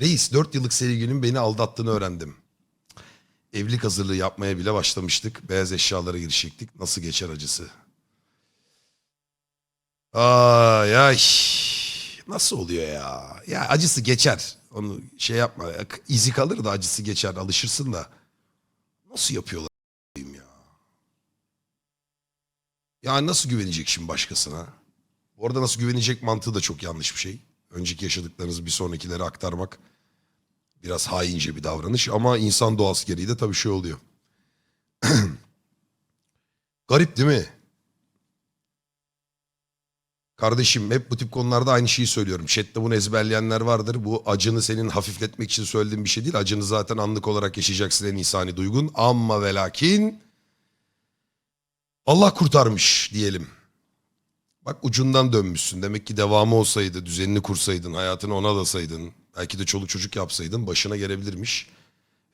Reis 4 yıllık sevgilim beni aldattığını öğrendim. Evlilik hazırlığı yapmaya bile başlamıştık. Beyaz eşyalara girişecektik. Nasıl geçer acısı? Ay ay. Nasıl oluyor ya? Ya acısı geçer. Onu şey yapma. İzi kalır da acısı geçer. Alışırsın da. Nasıl yapıyorlar ya? Ya nasıl güvenecek şimdi başkasına? Bu arada nasıl güvenecek mantığı da çok yanlış bir şey. Önceki yaşadıklarınızı bir sonrakilere aktarmak biraz haince bir davranış ama insan doğası gereği de tabii şey oluyor. Garip değil mi? Kardeşim hep bu tip konularda aynı şeyi söylüyorum. Chat'te bunu ezberleyenler vardır. Bu acını senin hafifletmek için söylediğim bir şey değil. Acını zaten anlık olarak yaşayacaksın en insani duygun. Ama ve lakin Allah kurtarmış diyelim. Bak ucundan dönmüşsün. Demek ki devamı olsaydı, düzenini kursaydın, hayatını ona adasaydın, belki de çoluk çocuk yapsaydın başına gelebilirmiş.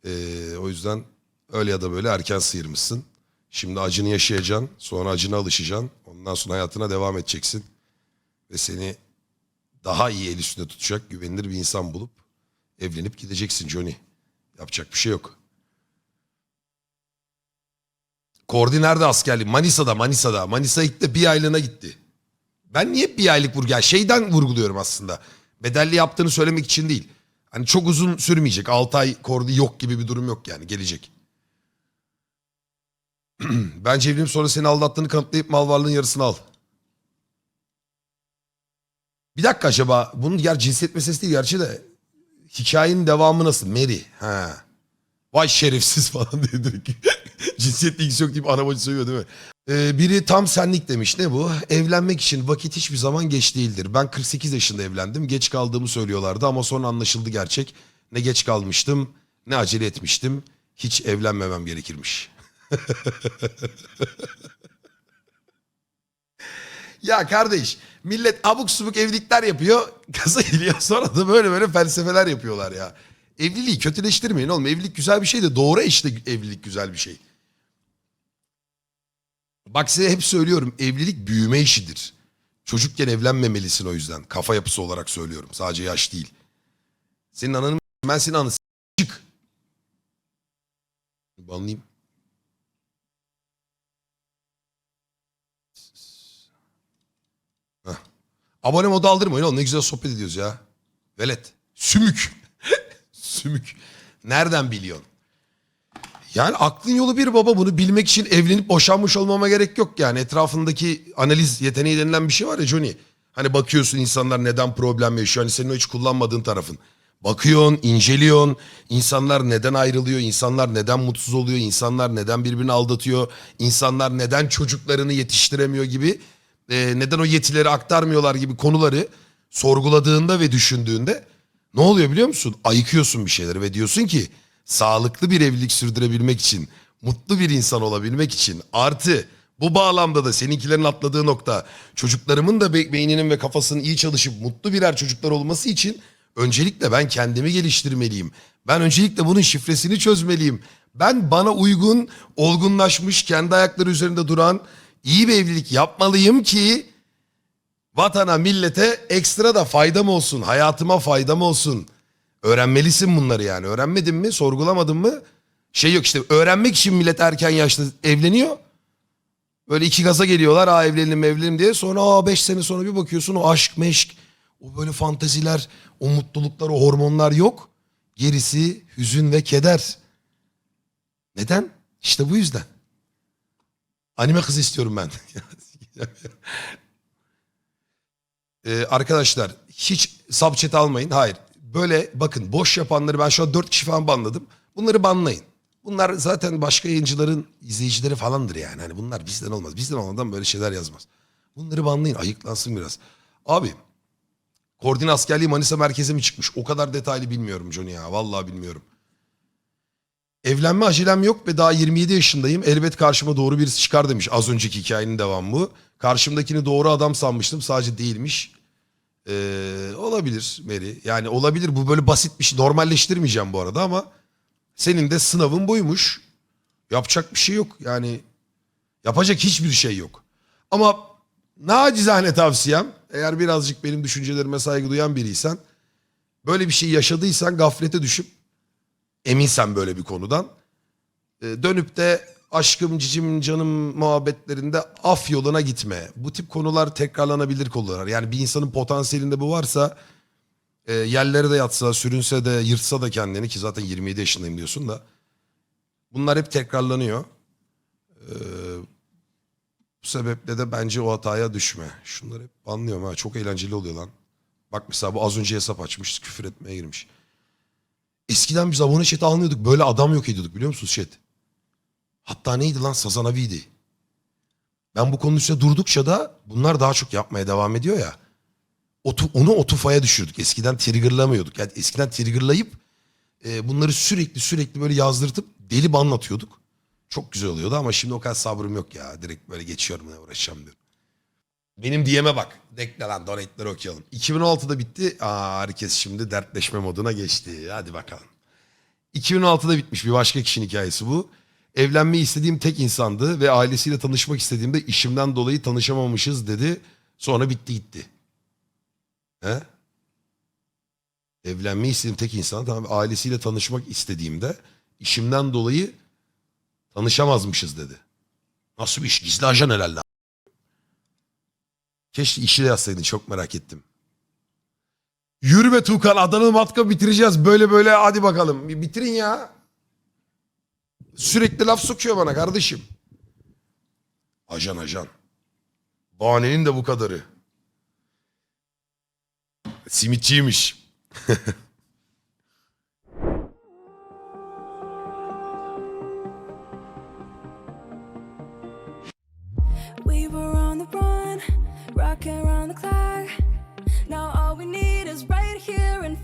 Ee, o yüzden öyle ya da böyle erken sıyırmışsın. Şimdi acını yaşayacaksın, sonra acına alışacaksın. Ondan sonra hayatına devam edeceksin. Ve seni daha iyi el üstünde tutacak güvenilir bir insan bulup evlenip gideceksin Johnny. Yapacak bir şey yok. Kordi nerede askerlik? Manisa'da, Manisa'da. Manisa gitti bir aylığına gitti. Ben niye bir aylık vurgu? Yani şeyden vurguluyorum aslında. Bedelli yaptığını söylemek için değil. Hani çok uzun sürmeyecek. 6 ay Kordi yok gibi bir durum yok yani. Gelecek. Bence evlilik sonra seni aldattığını kanıtlayıp mal varlığının yarısını al. Bir dakika acaba bunun yer cinsiyet meselesi değil gerçi de hikayenin devamı nasıl? Mary. Ha. Vay şerefsiz falan diye direkt. Cinsiyetle ilgisi yok deyip ana bacı söylüyor değil mi? Ee, biri tam senlik demiş. Ne bu? Evlenmek için vakit hiçbir zaman geç değildir. Ben 48 yaşında evlendim. Geç kaldığımı söylüyorlardı ama sonra anlaşıldı gerçek. Ne geç kalmıştım ne acele etmiştim. Hiç evlenmemem gerekirmiş. ya kardeş millet abuk subuk evlilikler yapıyor. Gaza geliyor sonra da böyle böyle felsefeler yapıyorlar ya. Evliliği kötüleştirmeyin oğlum. Evlilik güzel bir şey de doğru eşle evlilik güzel bir şey. Bak size hep söylüyorum evlilik büyüme işidir. Çocukken evlenmemelisin o yüzden. Kafa yapısı olarak söylüyorum. Sadece yaş değil. Senin ananı ben senin anı çık. Banlayayım. Heh. Abone modu aldırmayın oğlum ne güzel sohbet ediyoruz ya. Velet. Sümük. Sümük. Nereden biliyorsun? Yani aklın yolu bir baba bunu bilmek için evlenip boşanmış olmama gerek yok yani. Etrafındaki analiz yeteneği denilen bir şey var ya Johnny. Hani bakıyorsun insanlar neden problem yaşıyor. Hani senin o hiç kullanmadığın tarafın. Bakıyorsun, inceliyorsun. İnsanlar neden ayrılıyor? İnsanlar neden mutsuz oluyor? İnsanlar neden birbirini aldatıyor? İnsanlar neden çocuklarını yetiştiremiyor gibi. e, neden o yetileri aktarmıyorlar gibi konuları sorguladığında ve düşündüğünde ne oluyor biliyor musun? Ayıkıyorsun bir şeyleri ve diyorsun ki sağlıklı bir evlilik sürdürebilmek için, mutlu bir insan olabilmek için artı bu bağlamda da seninkilerin atladığı nokta çocuklarımın da be- beyninin ve kafasının iyi çalışıp mutlu birer çocuklar olması için öncelikle ben kendimi geliştirmeliyim. Ben öncelikle bunun şifresini çözmeliyim. Ben bana uygun, olgunlaşmış, kendi ayakları üzerinde duran iyi bir evlilik yapmalıyım ki vatana, millete ekstra da faydam olsun, hayatıma faydam olsun. Öğrenmelisin bunları yani. Öğrenmedin mi, sorgulamadın mı? Şey yok işte öğrenmek için millet erken yaşta evleniyor. Böyle iki gaza geliyorlar. Aa evlenelim evlenelim diye. Sonra aa beş sene sonra bir bakıyorsun o aşk meşk. O böyle fanteziler, o mutluluklar, o hormonlar yok. Gerisi hüzün ve keder. Neden? İşte bu yüzden. Anime kız istiyorum ben. Ee, arkadaşlar hiç subchat almayın. Hayır. Böyle bakın boş yapanları ben şu an 4 kişi falan banladım. Bunları banlayın. Bunlar zaten başka yayıncıların izleyicileri falandır yani. Hani bunlar bizden olmaz. Bizden olmadan böyle şeyler yazmaz. Bunları banlayın. Ayıklansın biraz. Abi Koordine askerliği Manisa merkeze mi çıkmış? O kadar detaylı bilmiyorum Johnny ya. Vallahi bilmiyorum. Evlenme acelem yok ve daha 27 yaşındayım. Elbet karşıma doğru birisi çıkar demiş. Az önceki hikayenin devamı bu. Karşımdakini doğru adam sanmıştım. Sadece değilmiş. Ee, olabilir Mary. Yani olabilir. Bu böyle basit bir şey. Normalleştirmeyeceğim bu arada ama senin de sınavın buymuş. Yapacak bir şey yok. Yani yapacak hiçbir şey yok. Ama nacizane tavsiyem eğer birazcık benim düşüncelerime saygı duyan biriysen Böyle bir şey yaşadıysan gaflete düşüp eminsen böyle bir konudan e, dönüp de aşkım cicim canım muhabbetlerinde af yoluna gitme. Bu tip konular tekrarlanabilir konular. Yani bir insanın potansiyelinde bu varsa e, yerlere de yatsa, sürünse de, yırtsa da kendini ki zaten 27 yaşındayım diyorsun da. Bunlar hep tekrarlanıyor. Ee, bu sebeple de bence o hataya düşme. Şunları hep anlıyorum ha. Çok eğlenceli oluyor lan. Bak mesela bu az önce hesap açmış. Küfür etmeye girmiş. Eskiden biz abone chat'i almıyorduk. Böyle adam yok ediyorduk biliyor musunuz chat? Hatta neydi lan Sazan Abi'ydi. Ben bu konunun üstüne durdukça da bunlar daha çok yapmaya devam ediyor ya. Otu, onu o tufaya düşürdük. Eskiden triggerlamıyorduk. Yani eskiden triggerlayıp e, bunları sürekli sürekli böyle yazdırtıp deli ban atıyorduk. Çok güzel oluyordu ama şimdi o kadar sabrım yok ya. Direkt böyle geçiyorum ne uğraşacağım diyorum. Benim DM'e bak. Bekle lan donate'leri okuyalım. 2016'da bitti. Aa, herkes şimdi dertleşme moduna geçti. Hadi bakalım. 2016'da bitmiş bir başka kişinin hikayesi bu. Evlenmeyi istediğim tek insandı ve ailesiyle tanışmak istediğimde işimden dolayı tanışamamışız dedi. Sonra bitti gitti. He? Evlenmeyi istediğim tek insan tamam ailesiyle tanışmak istediğimde işimden dolayı tanışamazmışız dedi. Nasıl bir iş? Gizli ajan herhalde. Keşke işi de yazsaydın çok merak ettim. Yürü be Tuğkan Adanalı matka bitireceğiz. Böyle böyle hadi bakalım. Bitirin ya. Sürekli laf sokuyor bana kardeşim. Ajan ajan. Bahanenin de bu kadarı. Simitçiymiş. we were on the run, rocking around the clock. Now all we need is right here in